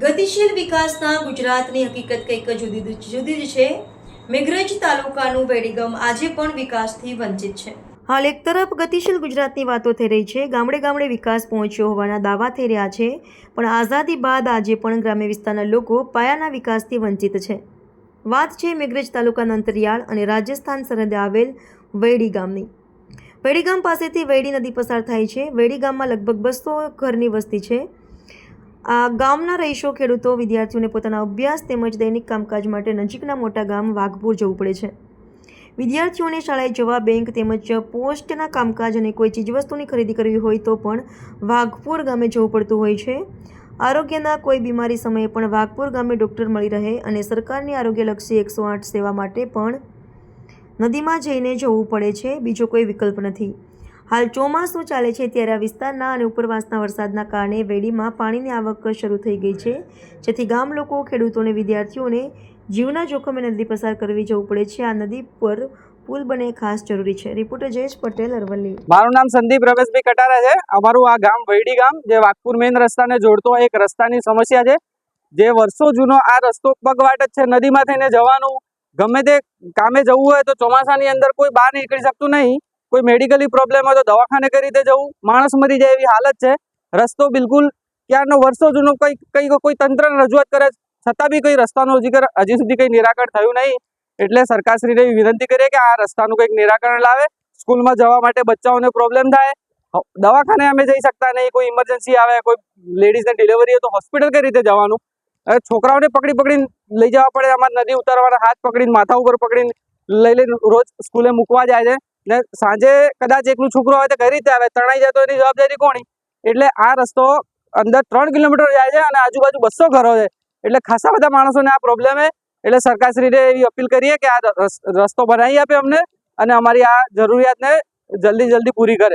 ગતિશીલ વિકાસના ગુજરાતની હકીકત કંઈક જુદી જુદી જ છે. મેઘરજ તાલુકાનું વેડીગામ આજે પણ વિકાસથી વંચિત છે. હાલ એક તરફ ગતિશીલ ગુજરાતની વાતો થઈ રહી છે. ગામડે ગામડે વિકાસ પહોંચ્યો હોવાના દાવા થઈ રહ્યા છે. પણ આઝાદી બાદ આજે પણ ગ્રામ્ય વિસ્તારના લોકો પાયાના વિકાસથી વંચિત છે. વાત છે મેઘરજ તાલુકાના અંતરિયાળ અને રાજસ્થાન સરહદે આવેલ વૈડી ગામની. વૈડી ગામ પાસેથી વૈડી નદી પસાર થાય છે. વૈડી ગામમાં લગભગ બસો ઘરની વસ્તી છે. આ ગામના રહીશો ખેડૂતો, વિદ્યાર્થીઓને પોતાના અભ્યાસ તેમજ દૈનિક કામકાજ માટે નજીકના મોટા ગામ વાઘપુર જવું પડે છે. વિદ્યાર્થીઓને શાળાએ જવા બેંક તેમજ પોસ્ટના કામકાજ અને કોઈ ચીજવસ્તુની ખરીદી કરવી હોય તો પણ વાઘપુર ગામે જવું પડતું હોય છે. આરોગ્યના કોઈ બીમારી સમયે પણ વાઘપુર ગામે ડૉક્ટર મળી રહે અને સરકારની આરોગ્યલક્ષી એકસો આઠ સેવા માટે પણ નદીમાં જઈને જવું પડે છે. બીજો કોઈ વિકલ્પ નથી. હાલ ચોમાસું ચાલે છે ત્યારે આ વિસ્તારના અને ઉપરવાસના વરસાદના કારણે વેડીમાં પાણીની આવક શરૂ થઈ ગઈ છે, જેથી ગામ લોકો ખેડૂતોને વિદ્યાર્થીઓને જીવના જોખમે નદી પસાર કરવી જવું પડે છે. આ નદી પર પુલ બને ખાસ જરૂરી છે. રિપોર્ટર જયેશ પટેલ, અરવલ્લી. મારું નામ સંદીપ રમેશભાઈ કટારા છે. અમારું આ ગામ વૈડી ગામ, જે વાઘપુર મેઇન રસ્તાને જોડતો એક રસ્તાની સમસ્યા છે, જે વર્ષો જૂનો આ રસ્તો પગવાટ જ છે. નદીમાં થઈને જવાનું ગમે તે કામે જવું હોય તો ચોમાસાની અંદર કોઈ બહાર નીકળી શકતું નહીં. કોઈ મેડિકલી પ્રોબ્લેમ હોય તો દવાખાને કઈ રીતે જવું? માણસ મરી જાય એવી હાલત છે. રસ્તો બિલકુલ ક્યારનો વર્ષો જૂનો કંઈ, કઈ, કોઈ તંત્રને રજૂઆત કરે છતાં બી કંઈ રસ્તાનું હજી હજી સુધી કંઈ નિરાકરણ થયું નહીં. એટલે સરકારશ્રીને એવી વિનંતી કરીએ કે આ રસ્તાનું કંઈક નિરાકરણ લાવે. સ્કૂલમાં જવા માટે બચ્ચાઓને પ્રોબ્લેમ થાય. દવાખાને અમે જઈ શકતા નહીં. કોઈ ઇમરજન્સી આવે, કોઈ લેડીઝને ડિલિવરી હોય તો હોસ્પિટલ કઈ રીતે જવાનું? હવે છોકરાઓને પકડી પકડીને લઈ જવા પડે. અમારે નદી ઉતારવાના હાથ પકડીને, માથા ઉપર પકડીને લઈ લઈને રોજ સ્કૂલે મૂકવા જાય છે. ને સાંજે કદાચ એકલું છોકરો આવે તો કઈ રીતે આવે? તણાઈ જાય તો એની જવાબદારી કોની? એટલે આ રસ્તો અંદર ત્રણ કિલોમીટર જાય છે અને આજુબાજુ બસો ઘરો છે. એટલે ખાસા બધા માણસોને આ પ્રોબ્લેમ એટલે સરકારશ્રીને એવી અપીલ કરીએ કે આ રસ- રસ્તો બનાવી આપે અમને અને અમારી આ જરૂરિયાતને જલ્દી જલ્દી પૂરી કરે.